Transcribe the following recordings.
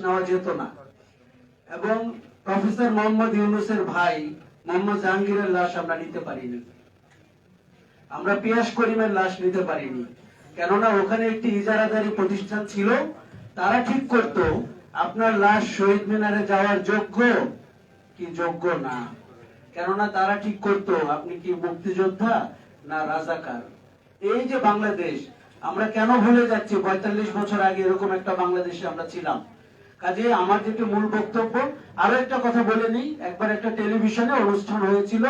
নেওয়া যেত না। এবং প্রফেসর মোহাম্মদ ইউনুসের ভাই মোহাম্মদ জাহাঙ্গীরের লাশ আমরা নিতে পারিনি। আমরা পিয়াস করিমের লাশ নিতে পারিনি। কেননা ওখানে একটি ইজারাদারি প্রতিষ্ঠান ছিল, তারা ঠিক করত, আপনার লাশ শহীদ মিনারে যাওয়ার যোগ্য কি যোগ্য না? কেননা তারা ঠিক করত, আপনি কি মুক্তিযোদ্ধা না রাজাকার? এই যে বাংলাদেশ, আমরা কেন ভুলে যাচ্ছি? পঁয়তাল্লিশ বছর আগে এরকম একটা বাংলাদেশে আমরা ছিলাম। কাজে আমার যেটা মূল বক্তব্য, আরও একটা কথা বলে নিই। একবার একটা টেলিভিশনে অনুষ্ঠান হয়েছিল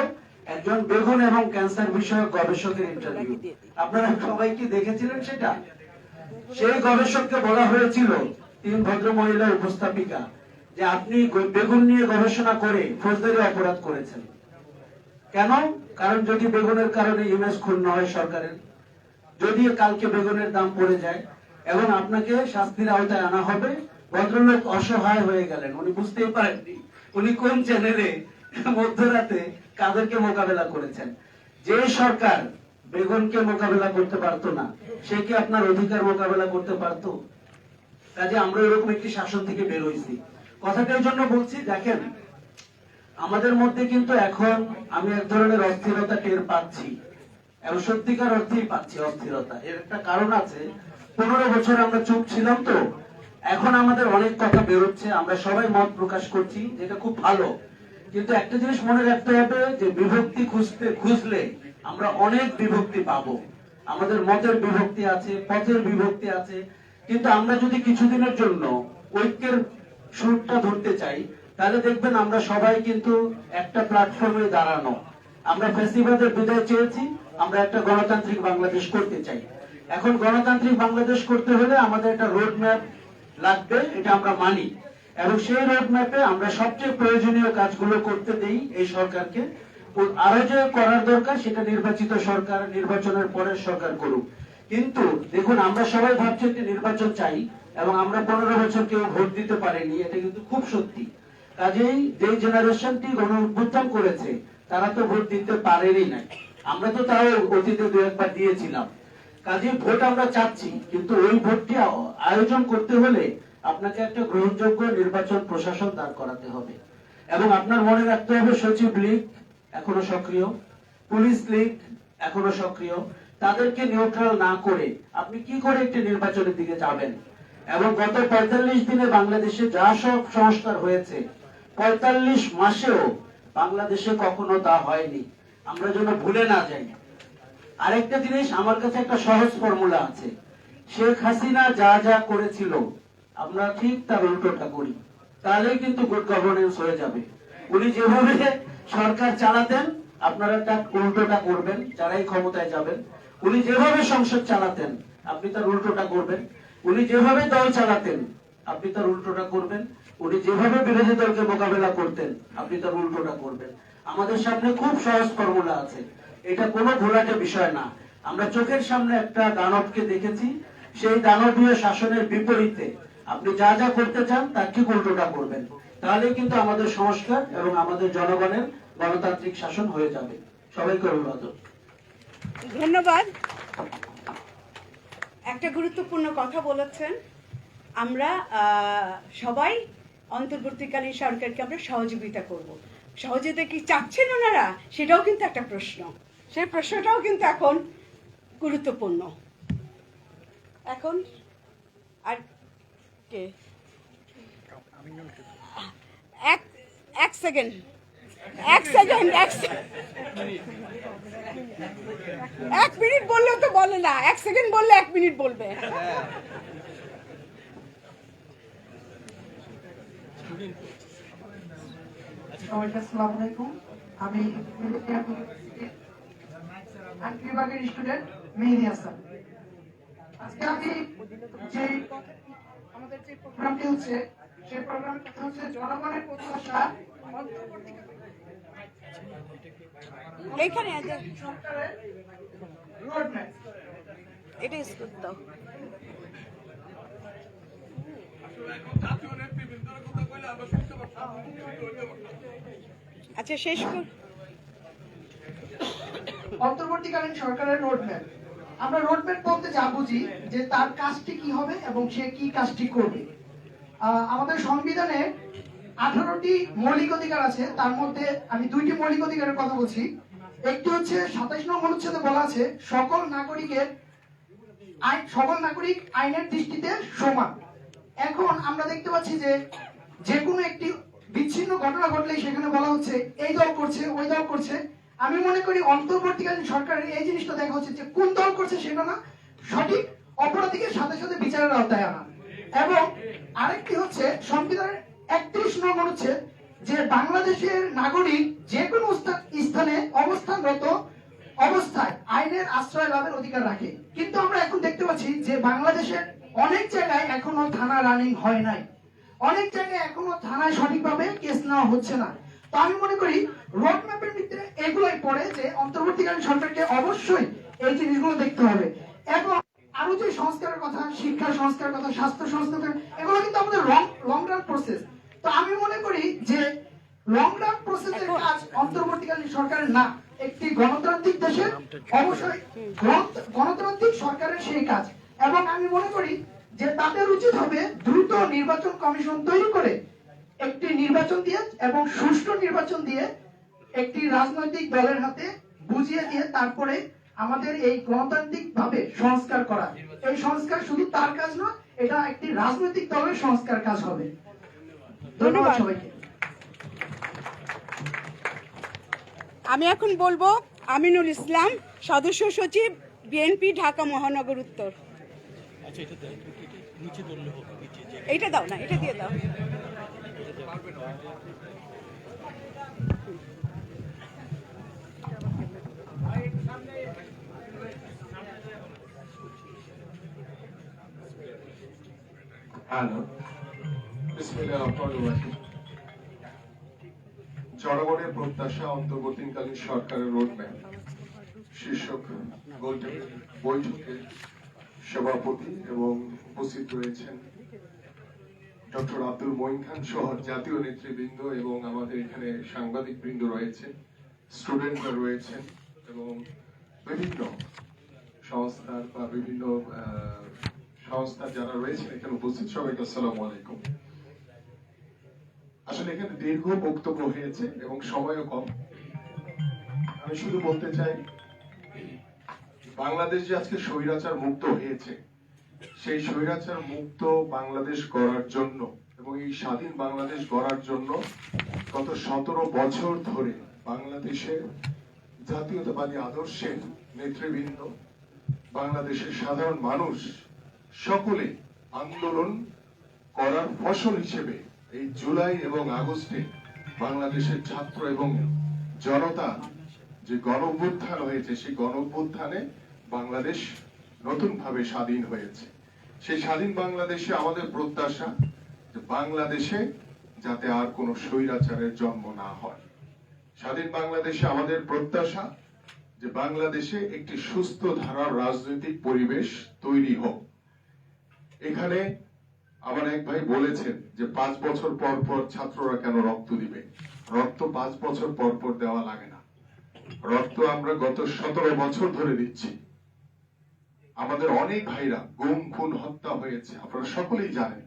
একজন বেগুন এবং ক্যান্সার বিষয়ক গবেষকের ইন্টারভিউ আপনারা সবাই কি দেখেছিলেন সেটা? সেই গবেষককে বলা হয়েছিল তিন ভদ্র মহিলা উপস্থাপিকা, যে আপনি বেগুন নিয়ে গবেষণা করে ফৌজদারি অপরাধ করেছেন। কেন? কারণ যদি বেগুনের কারণে ইমেজ ক্ষুণ্ণ হয় সরকারের, যদি কালকে বেগুনের দাম পড়ে যায়, এবং আপনাকে শাস্তির আওতায় আনা হবে ভদ্রলোক অসহায় হয়ে গেলেন। উনি বুঝতেই পারেননি। উনি কোন চ্যানেলে মধ্যরাতে কাদেরকে মোকাবেলা করেছেন? যে সরকার বেগুনকে মোকাবেলা করতে পারতো না, সে কি আপনার অধিকার মোকাবেলা করতে পারতো? কাজে আমরা এরকম একটি শাসন থেকে বের হয়েছি। কথাটা এই জন্য বলছি, দেখেন, আমাদের মধ্যে কিন্তু এখন আমি এক ধরনের অস্থিরতা টের পাচ্ছি। এবং সত্যিকার অর্থেই পাচ্ছি অস্থিরতা। এর একটা কারণ আছে, পনেরো বছর আমরা চুপ ছিলাম তো এখন আমাদের অনেক কথা বেরোচ্ছে, আমরা সবাই মত প্রকাশ করছি, যেটা খুব ভালো। কিন্তু একটা জিনিস মনে রাখতে হবে যে বিভক্তি খুঁজতে, খুঁজলে আমরা অনেক বিভক্তি পাবো। আমাদের মতের বিভক্তি আছে, পথের বিভক্তি আছে। কিন্তু আমরা যদি কিছুদিনের জন্য ঐক্যের সুরটা ধরতে চাই, তাহলে দেখবেন আমরা সবাই কিন্তু একটা প্ল্যাটফর্মে দাঁড়ানো। আমরা ফেস্টিভ্যালের বিদায় চেয়েছি, আমরা একটা গণতান্ত্রিক বাংলাদেশ করতে চাই। এখন গণতান্ত্রিক বাংলাদেশ করতে হলে আমাদের একটা রোড ম্যাপ লাগবে, এটা আমরা মানি। এবং সেই রোড ম্যাপে আমরা সবচেয়ে প্রয়োজনীয় কাজগুলো করতে দেই এই সরকারকে। আরও যে করার দরকার, সেটা নির্বাচিত সরকার, নির্বাচনের পরের সরকার করুক। কিন্তু দেখুন, আমরা সবাই ভাবছি একটি নির্বাচন চাই, এবং আমরা পনেরো বছর কেউ ভোট দিতে পারিনি, এটা কিন্তু খুব সত্যি। কাজেই যে জেনারেশনটি গণ উত্থান করেছে, তারা তো ভোট দিতে পারেনি নাই। আমরা তো তাও অতীতে দু একবার দিয়েছিলাম। কাজে ভোট আমরা চাচ্ছি, কিন্তু ওই ভোটটি আয়োজন করতে হলে আপনাকে একটা গ্রহণযোগ্য নির্বাচন প্রশাসন দাঁড় করাতে হবে। এবং আপনার মনে রাখতে হবে সচিব লীগ এখনও সক্রিয়, পুলিশ লীগ এখনও সক্রিয়, তাদেরকে নিউট্রাল না করে আপনি কি করে একটি নির্বাচনের দিকে যাবেন? এবং গত পঁয়তাল্লিশ দিনে বাংলাদেশে যা সব সংস্কার হয়েছে, পঁয়তাল্লিশ মাসেও বাংলাদেশে কখনো তা হয়নি। আমরা যেন ভুলে না যাই। আরেকটা জিনিস, আমার কাছে একটা সহজ ফর্মুলা আছে। শেখ হাসিনা যা যা করেছিল, আমরা ঠিক তার উল্টোটা করি। তাহলেই কিন্তু গুড গভর্নেন্স হয়ে যাবে। উনি যেভাবে সরকার চালাতেন, আপনারা তার উল্টোটা করবেন, যারাই ক্ষমতায় যাবেন। উনি যেভাবে সংসদ চালাতেন, আপনি তার উল্টোটা করবেন। উনি যেভাবে দল চালাতেন, আপনি তার উল্টোটা করবেন। উনি যেভাবে বিরোধী দলকে মোকাবেলা করতেন, আপনি তার উল্টোটা করবেন। আমাদের সামনে খুব সহজ ফর্মুলা আছে। এটা কোনো ঘোলাটে বিষয় না। আমরা চোখের সামনে একটা দানবকে দেখেছি। সেই দানবীয় শাসনের বিপরীতে আপনি যা যা করতে চান, তার ঠিক উল্টোটা করবেন। তাহলে কিন্তু আমাদের সংস্কার এবং আমাদের জনগণের গণতান্ত্রিক শাসন হয়ে যাবে। সবাইকে অভিবাদন। ধন্যবাদ। একটা গুরুত্বপূর্ণ কথা বলেছেন। আমরা সবাই অন্তর্বর্তীকালীন সরকারকে আমরা সহযোগিতা করব। সহযোগিতা কি চাচ্ছেন ওনারা? সেটাও কিন্তু একটা প্রশ্ন। সেই প্রশ্নটাও কিন্তু এখন গুরুত্বপূর্ণ। এখন আর কে? এক এক সেকেন্ড এক সেকেন্ড এক এক মিনিট বললেও তো বলে না। এক সেকেন্ড বললে এক মিনিট বলবে। সবাইকে আসসালামু আলাইকুম। আমি আইন বিভাগের স্টুডেন্ট মেহেদি হাসান। আজকে আমি যে আমাদের যে প্রোগ্রামটি হচ্ছে সেই প্রোগ্রামের কথা হচ্ছে জনগণের প্রত্যাশা। এইখানে সরকারের রোডম্যাপ এটা স্কুল দাও। আচ্ছা শেষ কর অন্তর্বর্তীকালীন সরকারের রোডম্যাপ আমরা রোডম্যাপ বলতে যা বুঝি, যে তার কাজটি কি হবে এবং সে কি কাজটি করবে। আমাদের সংবিধানে আঠারোটি মৌলিক অধিকার আছে, তার মধ্যে আমি দুইটি মৌলিক অধিকারের কথা বলছি। একটি হচ্ছে সাতাইশ নং অনুচ্ছেদে বলা আছে, সকল নাগরিকের আইন, সকল নাগরিক আইনের দৃষ্টিতে সমান। এখন আমরা দেখতে পাচ্ছি যে যে কোনো একটি বিচ্ছিন্ন ঘটনা ঘটলেই সেখানে বলা হচ্ছে, এই দল করছে, ওই দল করছে। আমি মনে করি অন্তর্বর্তীকালীন সরকারের এই জিনিসটা দেখা হচ্ছে যে কোন দল করছে সেটা না, সঠিক অপরাধীকে সাথে সাথে বিচারের আওতায় আনা। এবং আরেকটি হচ্ছে, সংবিধানের একত্রিশ নং অনুচ্ছেদ, যে বাংলাদেশের নাগরিক যে কোনো স্থানে অবস্থানরত অবস্থায় আইনের আশ্রয় লাভের অধিকার রাখে। কিন্তু আমরা এখন দেখতে পাচ্ছি যে বাংলাদেশের অনেক জায়গায় এখনও থানা রানিং হয় নাই। অনেক জায়গায় এখনও থানায় সঠিকভাবে কেস নেওয়া হচ্ছে না। তো আমি মনে করি রোড ম্যাপের ভিতরে এগুলোই পড়ে যে অন্তর্বর্তীকালীন সরকারকে অবশ্যই এই জিনিসগুলো দেখতে হবে। এবং আরও যে সংস্কারের কথা শিক্ষা সংস্কারের কথা স্বাস্থ্য সংস্কার এগুলো কিন্তু আমাদের লং লং রান প্রসেস তো আমি মনে করি যে লং রান প্রসেসের কাজ অন্তর্বর্তীকালীন সরকারের না। একটি গণতান্ত্রিক দেশের অবশ্যই গণতান্ত্রিক সরকারের সেই কাজ। এবং আমি মনে করি যে তাদের উচিত হবে দ্রুত নির্বাচন কমিশন তৈরি করে একটি নির্বাচন দিয়ে এবং সুষ্ঠু নির্বাচন দিয়ে একটি রাজনৈতিক দলের হাতে বুঝিয়ে দিয়ে তারপরে আমাদের এই গণতান্ত্রিক ভাবে সংস্কার করা। এই সংস্কার শুধু তার কাজ নয় এটা একটি রাজনৈতিক দলের সংস্কার কাজ হবে। ধন্যবাদ। সবাইকে। আমি এখন বলব আমিনুল ইসলাম সদস্য সচিব বিএনপি ঢাকা মহানগর উত্তর। আচ্ছা এটা দাও না এটা দিয়ে দাও। হ্যালো। জনগণের প্রত্যাশা অন্তর্বর্তীকালীন সরকারের রোডম্যাপ শীর্ষক বৈঠকে সভাপতি এবং উপস্থিত রয়েছেন ডক্টর আব্দুল মঈন খান সহ জাতীয় নেতৃবৃন্দ এবং আমাদের এখানে সাংবাদিক বৃন্দ রয়েছে স্টুডেন্টরা রয়েছেন এবং বিভিন্ন সংস্থার বা বিভিন্ন আহ, সংস্থা যারা রয়েছেন এখানে উপস্থিত সবাইকে আসসালামু আলাইকুম। আসলে এখানে দীর্ঘ বক্তব্য হয়েছে এবং সময়ও কম। আমি শুধু বলতে চাই বাংলাদেশ যে আজকে স্বৈরাচার মুক্ত হয়েছে সেই স্বৈরাচার মুক্ত বাংলাদেশ গড়ার জন্য এবং এই স্বাধীন বাংলাদেশ গড়ার জন্য গত সতেরো বছর ধরে বাংলাদেশের জাতীয়তাবাদী আদর্শের নেতৃবৃন্দ, বাংলাদেশের সাধারণ মানুষ সকলে আন্দোলন করার ফসল হিসেবে এই জুলাই এবং আগস্টে বাংলাদেশের ছাত্র এবং জনতা যে গণ হয়েছে, সেই গণ বাংলাদেশ নতুন ভাবে স্বাধীন হয়েছে। সেই স্বাধীন বাংলাদেশে আমাদের প্রত্যাশা যে বাংলাদেশে যাতে আর কোনো স্বৈরাচারের জন্ম না হয়। স্বাধীন বাংলাদেশে আমাদের প্রত্যাশা যে বাংলাদেশে একটি সুস্থ ধারার রাজনৈতিক পরিবেশ তৈরি হোক। এখানে আমার এক ভাই বলেছেন যে পাঁচ বছর পর পর ছাত্ররা কেন রক্ত দিবে? রক্ত পাঁচ বছর পর পর দেওয়া লাগে না। রক্ত আমরা গত সতেরো বছর ধরে দিচ্ছি। আমাদের অনেক ভাইরা গুম, খুন, হত্যা হয়েছে। আপনারা সকলেই জানেন।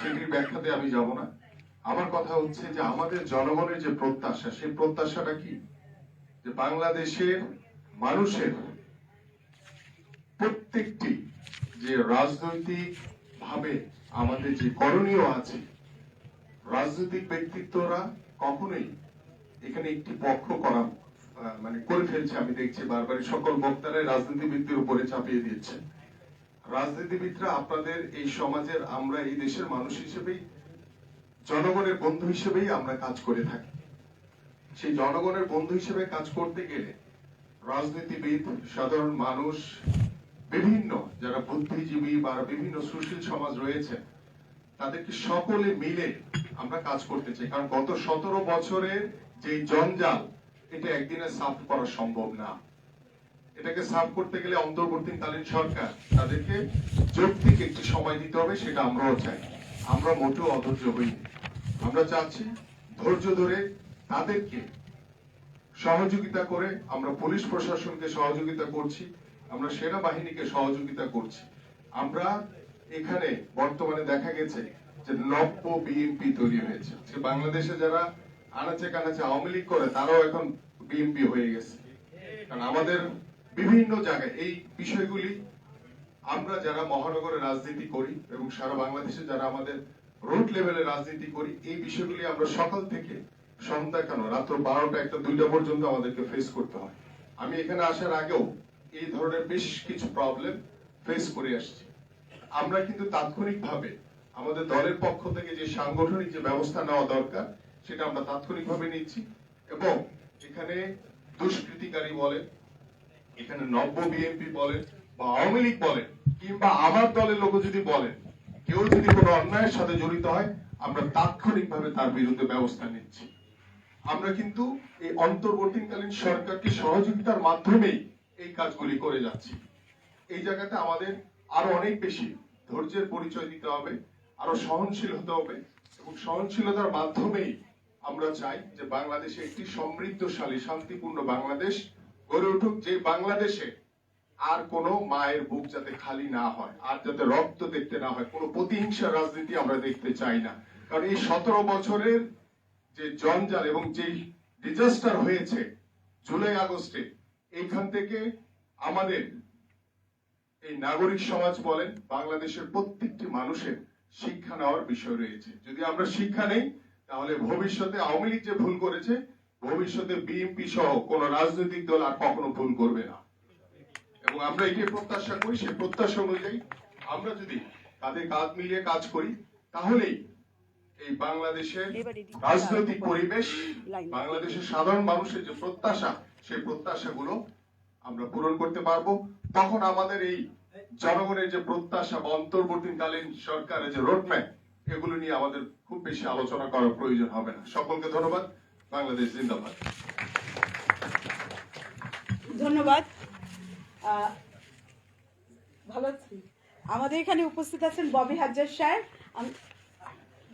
সেটির ব্যাখ্যাতে আমি যাব না। আমার কথা হচ্ছে যে আমাদের জনগণের যে প্রত্যাশা, সেই প্রত্যাশাটা কি? যে বাংলাদেশের মানুষের প্রত্যেকটি যে রাজনৈতিক ভাবে আমাদের যে করণীয় আছে, রাজনৈতিক ব্যক্তিত্বরা কখনোই এখানে একটি পক্ষ করা মানে করে ফেলছে। আমি দেখছি বারবার সকল বক্তারাই রাজনীতিবিদদের উপরে চাপিয়ে দিচ্ছে রাজনীতিবিদরা আপনাদের এই সমাজের আমরা এই দেশের মানুষ হিসেবেই, জনগণের বন্ধু হিসেবেই আমরা কাজ করে থাকি। সেই জনগণের বন্ধু হিসেবে কাজ করতে গেলে রাজনীতিবিদ, সাধারণ মানুষ, বিভিন্ন যারা বুদ্ধিজীবী বা বিভিন্ন সুশীল সমাজ রয়েছে, তাদেরকে সকলে মিলে আমরা কাজ করতে চাই। কারণ গত সতেরো বছরের যে জঞ্জাল এটা একদিনে সাফ করা সম্ভব না। এটাকে সাফ করতে গেলে অন্তর্বর্তীকালীন সরকার তাদেরকে যৌক্তিক একটি সময় দিতে হবে, সেটা আমরাও চাই। আমরা মোটেও অধৈর্য হইনি আমরা চাচ্ছি ধৈর্য ধরে তাদেরকে সহযোগিতা করে আমরা পুলিশ প্রশাসনকে সহযোগিতা করছি, আমরা সেনাবাহিনীকে সহযোগিতা করছি। আমরা এখানে বর্তমানে দেখা গেছে যে নব্য বিএনপি তৈরি হয়েছে। বাংলাদেশে যারা আনাচে কানাচে আওয়ামী লীগ করে, তারাও এখন বিএনপি হয়ে গেছে। কারণ আমাদের বিভিন্ন জায়গায় এই বিষয়গুলি আমরা যারা মহানগরে রাজনীতি করি এবং সারা বাংলাদেশে যারা আমাদের রোড লেভেলে রাজনীতি করি, এই বিষয়গুলি আমরা সকাল থেকে সন্ধ্যা কেন? রাত্র বারোটা একটা দুইটা পর্যন্ত আমাদেরকে ফেস করতে হয়। আমি এখানে আসার আগেও এই ধরনের বেশ কিছু প্রবলেম ফেস করে আসছি। আমরা কিন্তু তাৎক্ষণিকভাবে আমাদের দলের পক্ষ থেকে যে সাংগঠনিক যে ব্যবস্থা নেওয়া দরকার সেটা আমরা তাৎক্ষণিকভাবে নিচ্ছি। এবং এখানে দুষ্কৃতিকারী বলেন, এখানে নব্য বিএনপি বলেন বা আওয়ামী লীগ বলেন কিংবা আমার দলের লোক যদি বলেন, কেউ যদি কোনো অন্যায়ের সাথে জড়িত হয়, আমরা তাৎক্ষণিকভাবে তার বিরুদ্ধে ব্যবস্থা নিচ্ছি। আমরা কিন্তু এই অন্তর্বর্তীকালীন সরকারকে সহযোগিতার মাধ্যমেই এই কাজগুলি করে যাচ্ছি। এই জায়গাতে আমাদের আরও অনেক বেশি ধৈর্যের পরিচয় দিতে হবে, আরও সহনশীল হতে হবে এবং সহনশীলতার মাধ্যমেই আমরা চাই যে বাংলাদেশে একটি সমৃদ্ধশালী, শান্তিপূর্ণ বাংলাদেশ গড়ে উঠুক, যে বাংলাদেশে আর কোনো মায়ের বুক যাতে খালি না হয়, আর যাতে রক্ত দেখতে না হয়, কোনো প্রতিহিংসা রাজনীতি আমরা দেখতে চাই না। কারণ এই সতেরো বছরের যে জঞ্জাল এবং যে ডিজাস্টার হয়েছে জুলাই আগস্টে, এইখান থেকে আমাদের এই নাগরিক সমাজ বলেন, বাংলাদেশের প্রত্যেকটি মানুষের শিক্ষা নেওয়ার বিষয় রয়েছে। যদি আমরা শিক্ষা নেই তাহলে ভবিষ্যতে আওয়ামী লীগ যে ভুল করেছে, ভবিষ্যতে বিএনপি সহ কোন রাজনৈতিক দল আর কখনো ভুল করবে না। এবং আমরা এটি প্রত্যাশা করি, সেই প্রত্যাশা অনুযায়ী আমরা যদি তাদের কাঁধ মিলিয়ে কাজ করি, তাহলেই এই বাংলাদেশের রাজনৈতিক পরিবেশ, বাংলাদেশের সাধারণ মানুষের যে প্রত্যাশা, সেই প্রত্যাশাগুলো আমরা পূরণ করতে পারব। তখন আমাদের এই জনগণের যে প্রত্যাশা বা অন্তর্বর্তীকালীন সরকারের যে রোডম্যাপ এগুলো নিয়ে আমাদের খুব বেশি আলোচনা করার প্রয়োজন হবে না। সকলকে ধন্যবাদ। বাংলাদেশ জিন্দাবাদ। ধন্যবাদ। ভালো আছি আমাদের এখানে উপস্থিত আছেন ববি হাজার সাহেব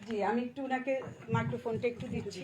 জি, আমি একটু ওনাকে মাইক্রোফোনটা একটু দিচ্ছি।